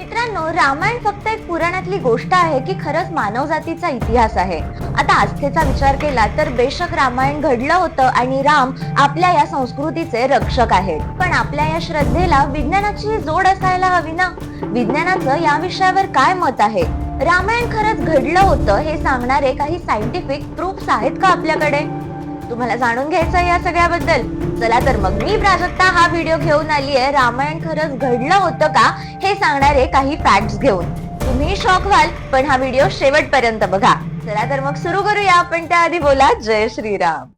मित्रांनो रामायण फक्त एक पुराणातली गोष्ट आहे की खरंच मानवजातीचा इतिहास आहे. आता आस्थेचा विचार केला तर बेशक रामायण घडलं होतं आणि राम आपल्या या संस्कृतीचे रक्षक आहेत. पण आपल्या या श्रद्धेला विज्ञानाची जोड असायला हवी ना? विज्ञानाचं या विषयावर काय मत आहे? रामायण खरंच घडलं होतं हे सांगणारे काही सायंटिफिक प्रूफ्स आहेत का आपल्याकडे? तुम्हाला जाणून घ्यायचं या सगळ्याबद्दल? चला तर मग मी प्राजक्ता हा व्हिडिओ घेऊन आली आहे रामायण खरंच घडलं होतं का? ते सांगणारे काही फॅक्ट्स घेऊन. तुम्ही शॉक व्हाल पण हा व्हिडिओ शेवटपर्यंत बघा. चला तर मग सुरू करूया पण त्याआधी बोला जय श्रीराम.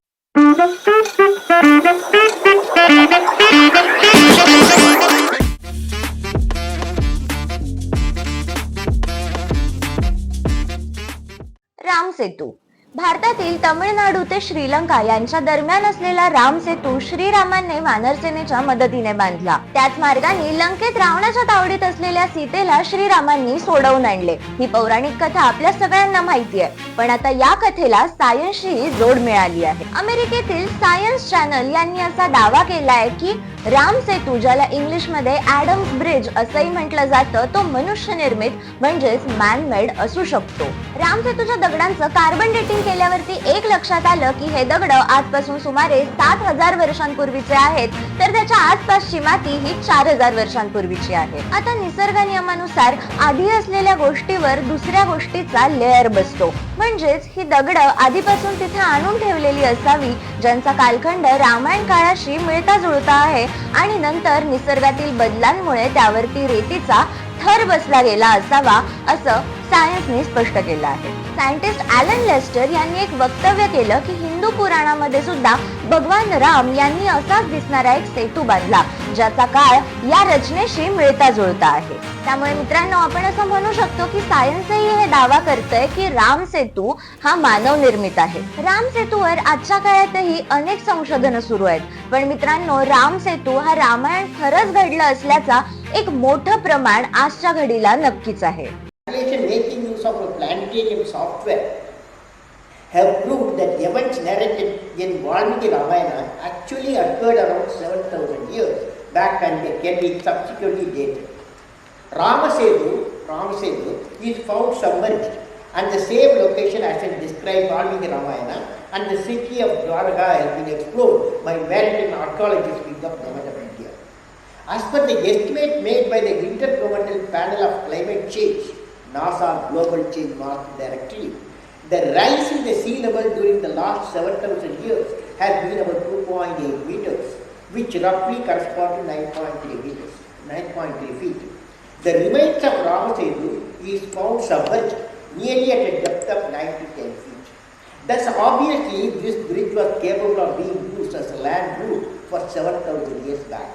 राम सेतू भारतातील तमिळनाडू ते श्रीलंका यांच्या दरम्यान असलेला राम सेतू श्रीरामांनी वानरसेनेच्या मदतीने बांधला. त्याच मार्गाने लंकेत रावणाच्या तावडीत असलेल्या सीतेला श्रीरामांनी सोडवून आणले. ही पौराणिक कथा आपल्या सगळ्यांना माहिती आहे. पण आता या कथेला सायन्सशी जोड मिळाली आहे. अमेरिकेतील सायन्स चॅनल यांनी असा दावा केला आहे की राम सेतू ज्याला इंग्लिशमध्ये ॲडम ब्रिज असंही म्हटलं जातं तो मनुष्य निर्मित म्हणजेच मॅनमेड असू शकतो. राम सेतूच्या दगडांचं कार्बन डेटिंग केल्यावरती एक लक्षात आलं की हे दगड आजपासून सुमारे सात हजार वर्षांपूर्वीचे आहेत. तर त्याच्या आसपासची माती ही चार हजार वर्षांपूर्वीची आहे. आता निसर्ग नियमानुसार आधी असलेल्या गोष्टीवर दुसऱ्या गोष्टीचा लेअर बसतो. म्हणजेच ही दगड आधीपासून तिथे आणून ठेवलेली असावी ज्यांचा कालखंड रामायण काळाशी मिळता जुळता आहे आणि नंतर निसर्गातील बदलांमुळे त्यावरती रेतीचा थर बसला गेला असावा असं सायन्सने स्पष्ट केलं आहे. सायंटिस्ट ॲलन लेस्टर यांनी एक वक्तव्य केलं की हिंदू पुराणामध्ये सुद्धा भगवान राम यांनी असाच दिसणारा एक सेतू बांधला. ज्याचा काळ या रचनेशी मिळता जुळता आहे. त्यामुळे मित्रांनो आपण असं म्हणू शकतो की सायन्सही हे दावा करतंय की राम सेतू हा मानव निर्मित आहे. राम सेतूवर आजच्या काळातही अनेक संशोधनं सुरू आहेत. पण मित्रांनो राम सेतू हा रामायण खरंच घडलं असल्याचा एक मोठं प्रमाण आजच्या घडीला नक्कीच आहे. Have proved that events narrated in Valmiki Ramayana actually occurred around 7000 years. Back and they can be subsequently dated. Ramasedu, Ramasedu is found submerged and the same location as in described Valmiki Ramayana and the city of Dwarka has been explored by maritime archaeologists in the government of India. As per the estimate made by the Intergovernmental Panel of Climate Change, NASA Global Change Master Directory, the rise in the sea level during the last 7,000 years has been about 2.8 meters, which roughly corresponds to 9.3 meters, 9.3 feet. The remains of Ramasetu is found submerged nearly at a depth of 9 to 10 feet. Thus, obviously, this bridge was capable of being used as a land route for 7,000 years back.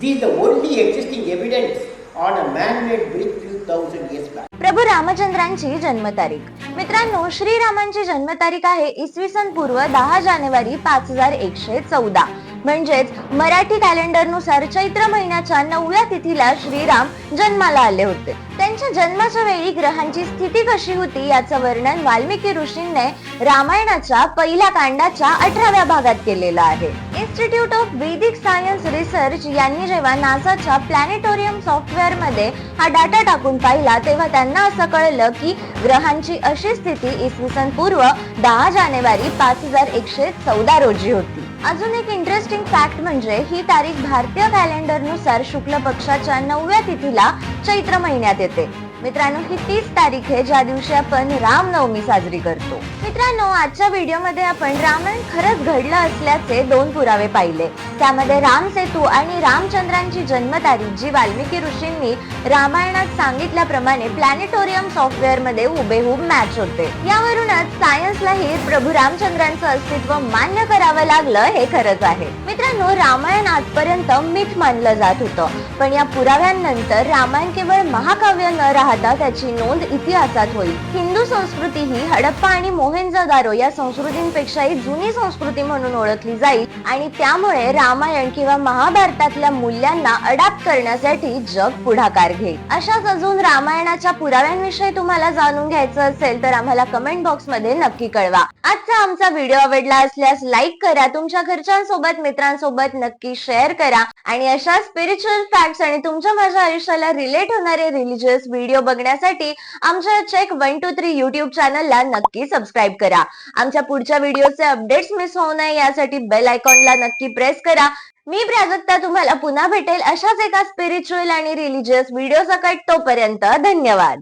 This is the only existing evidence on a man-made bridge few thousand years back. प्रभू रामचंद्रांची जन्मतारीख मित्रांनो श्रीरामांची जन्मतारीख आहे इसवी सन पूर्व दहा जानेवारी पाच हजार एकशे चौदा म्हणजेच मराठी कॅलेंडरनुसार चैत्र महिन्याच्या नवव्या तिथीला श्रीराम जन्माला आले होते. त्यांच्या जन्माच्या वेळी ग्रहांची स्थिती कशी होती याचं वर्णन वाल्मिकी ऋषींनी रामायणाच्या पहिल्या कांडाच्या अठराव्या भागात केलेलं आहे. Institute of Vedic Science Research यांनी जेव्हा नासाच्या प्लॅनेटोरियम सॉफ्टवेअरमध्ये हा डाटा टाकून पाहिला तेव्हा त्यांना असं कळलं की ग्रहांची अशी स्थिती इसवी सन पूर्व दहा जानेवारी पाच हजार एकशे चौदा रोजी होती. अजून एक इंटरेस्टिंग फॅक्ट म्हणजे ही तारीख भारतीय कॅलेंडरनुसार शुक्ल पक्षाच्या नवव्या तिथीला चैत्र महिन्यात येते. मित्रांनो ही तीच तारीख आहे ज्या दिवशी आपण रामनवमी साजरी करतो. मित्रांनो आजच्या व्हिडिओमध्ये आपण रामायण खरंच घडलं असल्याचे दोन पुरावे पाहिले. त्यामध्ये राम सेतू आणि रामचंद्रांची जन्मतारीख जी वाल्मिकी ऋषींनी रामायणात सांगितल्याप्रमाणे प्लॅनेटोरियम सॉफ्टवेअरमध्ये हुबेहूब मॅच होते. यावरूनच सायन्सलाही प्रभू रामचंद्रांचं अस्तित्व मान्य करावं लागलं हे खरंच आहे. मित्रांनो रामायण आजपर्यंत मिथ मानलं जात होतं. पण या पुराव्यांनंतर रामायण केवळ महाकाव्य न राहता त्याची नोंद इतिहासात होईल. हिंदू संस्कृती ही हडप्पा आणि मोहेंजोदारो या संस्कृतींपेक्षाही जुनी संस्कृती म्हणून ओळखली जाईल आणि त्यामुळे रामायण किंवा महाभारतातल्या मूल्यांना अडॅप्ट करण्यासाठी जग पुढाकार घेईल. अशाच अजून रामायणाच्या पुराव्यांविषयी तुम्हाला जाणून घ्यायचं असेल तर आम्हाला कमेंट बॉक्समध्ये नक्की कळवा. आजचा आमचा व्हिडिओ आवडला असल्यास लाईक करा तुमच्या घरच्यांसोबत मित्रांसोबत नक्की शेअर करा. आणि अशा स्पिरिच्युअल फॅक्ट्स आणि तुमच्या माझ्या आयुष्याला रिलेट होणारे रिलिजियस व्हिडिओ बघण्यासाठी आमच्या check one two three YouTube चॅनलला नक्की सबस्क्राईब करा. आमच्या पुढच्या व्हिडिओचे अपडेट्स मिस होऊ नये यासाठी बेल आयकॉनला नक्की प्रेस करा. मी प्राजक्ता तुम्हाला पुन्हा भेटेल अशाच एका स्पिरिच्युअल आणि रिलिजियस व्हिडिओ सकट तोपर्यंत धन्यवाद.